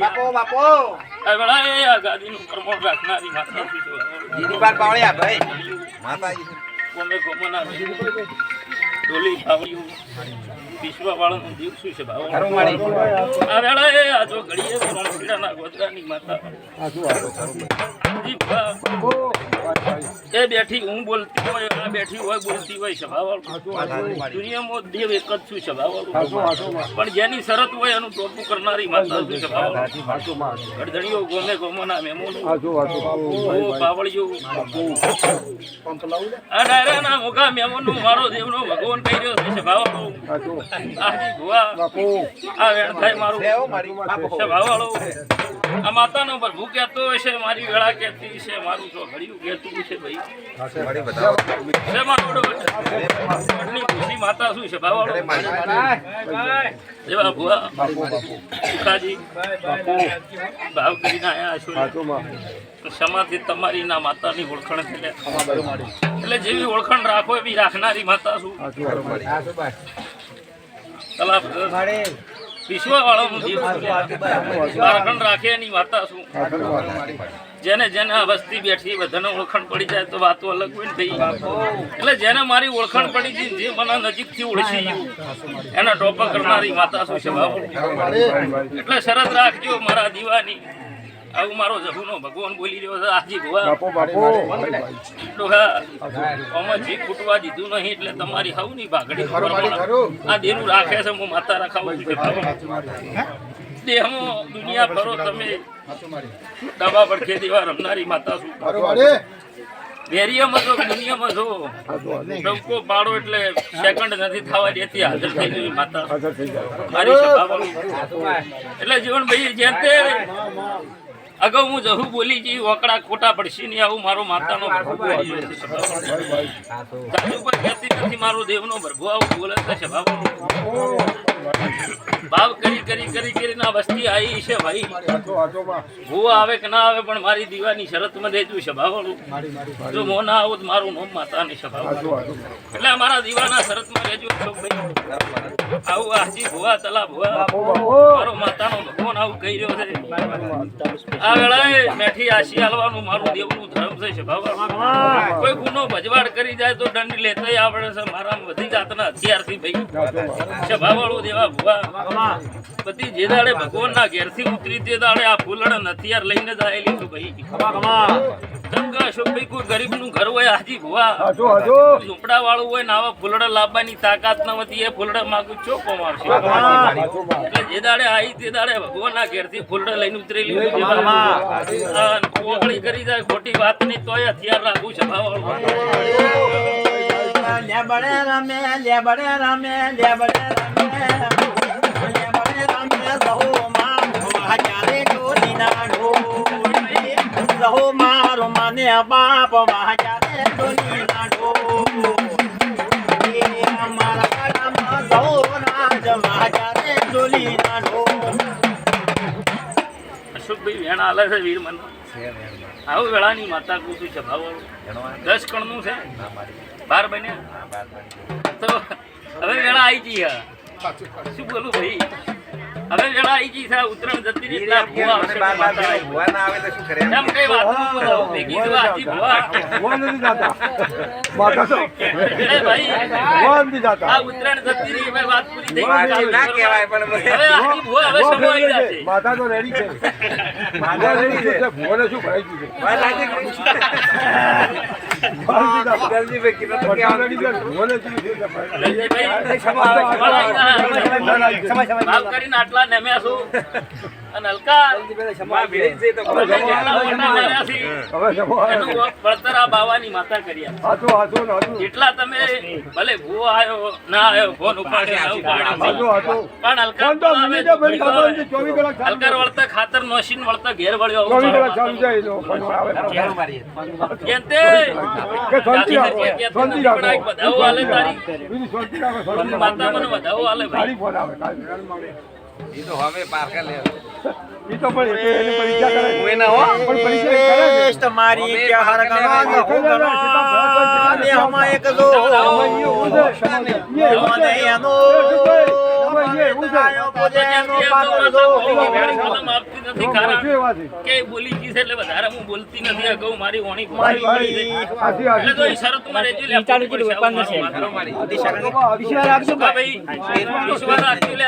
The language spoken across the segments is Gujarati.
બાપુ, બાપુ. એ મારી આપતી સપના બાપુ, માળી, માળી. ગડગડામાં ગોમે ગોમાડા. આ વેળા એ તલાબ એ આથી ભુવા દેવા ભુવા. જીવણભાઈ, ખાજી, ઘણાભાઈ. બાપુ, બાપુ. આ વેળા એ આ ગાદીનું પ્રમોણ રાખનારી માતા છે. પાવળિયા, ભાઈ. માતાજી. ગોમે ગોમાના ડોલી ભાવડિયું વિશ્વવાળાનું દિવસું છે ભાવ ખરું આ વેળા એ આ ઘડીએ રોણપીડાના ગોદરાની માતા. એ બેઠી હું બોલતી હોય આ બેઠી હોય બોલતી હોય સભાવાળું. દુનિયામાં દેવ એક જ છું સભાવાળું. પણ જેની શરત હોય એનું ટોપું કરનારી માતા છું સભાવાળું. ગડધડીઓ ગોમે ગોમોના મેમોનો ઓ પાવળિયો આ ડાયરાના મોગા મેમોનું મારો દેવનો ભગવાન કહી રહ્યો છે સભાવાળો. ભુવા આ વેણ થાય મારું. બાપુ. આ માતાનો પ્રભુ કહેતો હશે મારી વેળા કહેતી છે મારું તો ઘડિયું કહેતું છે ભાઈ. માતા શું છે ભાવાળો એવા ભુવા સુખાજી ભાવ કરીને આયા છો ક્ષમાથી તમારી ના માતાની ઓળખાણ છે એટલે જેવી ઓળખાણ રાખો એવી રાખનારી માતા શું? ખરું વિશ્વવાળો રાખે એની માતા શું? જેને જેને આ વસ્તી બેઠી બધાને ઓળખાણ પડી જાય તો વાતો અલગ હોય ને થઈ એટલે જેને મારી ઓળખાણ પડી ગઈ જે મને નજીકથી ઓળખી ગયું એને ટોપા કરનારી માતા શું છે એટલે શરત રાખજો મારા દીવાની. આવું મારો જહુનો ભગવાન બોલી રહ્યો છે આજી ભુવા. ડોહા આમાં જી ફૂટવા દીધું નહીં એટલે તમારી હવની ભાગડી આ દેનું રાખે છે હું માતા રખાવું છું દેહમાં દુનિયા ફરો તમે. દવા પડખે દેવા રમનારી માતા છું. વેરિયામાં જો દુનિયામાં જો ડંકો પાડો એટલે સેકન્ડ નથી થવા દેતી હાજર થઈ ગઈ માતા. મારી એટલે એટલે જીવનભાઈ જે તે અગાઉ હું જહુ બોલી જઈ વકડા ખોટા પડશે નહીં આવું મારો માતાનો ભરભો આવી મારો દેવનો ભરભો આવું બોલે છે. ભાવ કરી કરી કરી કરીને આ વસ્તી આવી છે ભાઈ. હું આવે કે ના આવે પણ મારી દીવાની શરતમાં દેતું છે જો મો ના આવું તો મારું નામ માતાની સભાવાળું એટલે અમારા દીવાના શરતમાં રહેજો અશોકભાઈ આવું હાજી ભુવા તલા ભુવા. મારો માતાનો ભગવાન આવું કહી રહ્યો છે. આ વેળાએ મેઠી આશી હાલવાનું મારું દેવનું ધર્મ છે સભાવાળું કોઈ ગુનો ભજવાડ કરી જાય તો દંડ લેતોય આવડે છે. મારા બધી જાતના હથિયારથી ભાઈ. સભાવાળું દેવા ભુવા. બધી જે દાડે ભગવાનના ઘેરથી ઉતરી તે દાડે આ ફૂલણ હથિયાર લઈને જ આયેલી છું ભાઈ. ગંગા અશોકભાઈ કોઈ ગરીબનું ઘર હોય હાજી ભુવા. ઝૂંપડા વાળું હોય ને આવા ફૂલડા લાવવાની તાકાત ન હતી એ ફૂલડ માગું ચોખ્ખો મારશે. એટલે જે દાડે આવી તે દાડે ભગવાનના ઘેરથી ફૂલડ લઈને ઉતરેલી દાડે કરી જાય ખોટી વાત નહીં તોય હથિયાર રાખું છે ભાવાળું. લેબડે રમે લેબડે રમે લેબડે રમે લેબડે રમે સહો માં વાચારે ડોલીના ઢોલ સહો મારો મને બાપ વાચારે ડોલીના ઢોલ એ અમારા ગળામાં સહો રાજ ઢોલ અશોકભાઈ વેણ આલે છે વીર મન આવું વેળાની માતા કુતું છે ભાવ દસ કણનું છે? બાર બન્યા? તો હવે વેળા આવી ગઈ શું બોલું ભાઈ? હવે વેળા આવી ગઈ આ ઉત્તરાયણ જતી રહી ના ભૂવા આવશે બાર બાર માતા ભૂવા ના આવે તો શું કરે એમ? કઈ વાત ન બોલો ભેગી તો. આજી ભૂવા એ ભાઈ આ ઉત્તરાયણ જતી રહી મે વાત પૂરી થઈ ગઈ ના કહેવાય પણ હવે આજી ભૂવા હવે સમય આવી જશે. માતા તો રેડી છે. માતા રેડી છે. ભગવાને શું ભરાઈ ગયું છે? કરીને આટલા નેમ્યા છું. અને હલકા વળતર આ બાવાની માતા કરી જેટલા તમે ભલે ભૂવો આવ્યો ના આવ્યો ફોન હાચું પણ હલકા વળતર ખાતર મશીન વળતર ઘેર વળ્યો માતા મને વધાવો હાલે ભાઈ. તારી ફોન આવે કાલે એ તો હવે પારકા લે ઈ તો પણ એ એની પરીક્ષા કરે હું એના હો. પણ પરીક્ષા કરે છે. એક જો મને પાત્ર જો. નથી કારણ? કે બોલી ગઈ છે એટલે વધારે હું બોલતી નથી અગાઉ મારી વાણી મારી એટલે તો એ શરતમાં રહેજો લે, આપવું પડશે આવું મારું માથું. વિશ્વાસ રાખજો ભાઈ, વિશ્વાસ રાખજો લે.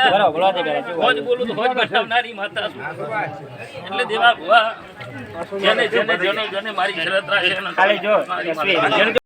હોજ બોલું તો હોજ બતાવનારી માતા છું. એટલે દેવા ભવા જેને જેને જેને જેને મારી શરત રાખે એને મારી માતા.